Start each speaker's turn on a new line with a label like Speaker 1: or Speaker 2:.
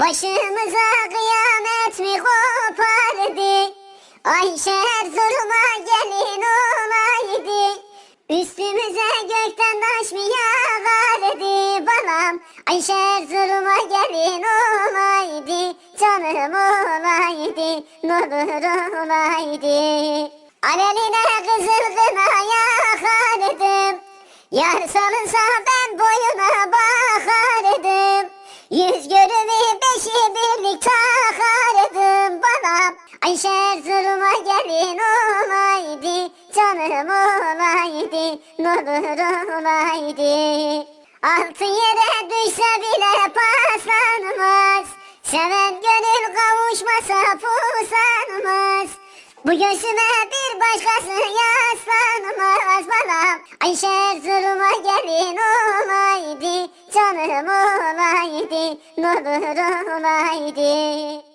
Speaker 1: Başımıza kıyamet mi kopardı? Ayşe Erzurum'a gelin olaydı. Üstümüze gökten taş mı yağardı balam? Ayşe Erzurum'a gelin olaydı. Canım olaydı, ne olur olaydı. Aleline kızıl kına yakardım. Yar salınsa ben boyuna bakardım. Yüz görümü beşi birlik takardım bana. Ayşe Erzurum'a gelin olaydı. Canım olaydı. Ne olur olaydı. Altı yere düşse bile paslanmaz. Seven gönül kavuşmasa pusanmaz. Bu göğsüme bir başkası yaslanmaz bana. Ayşe Erzurum'a gelin olaydı. Canım olaydı. Ne olur olaydı.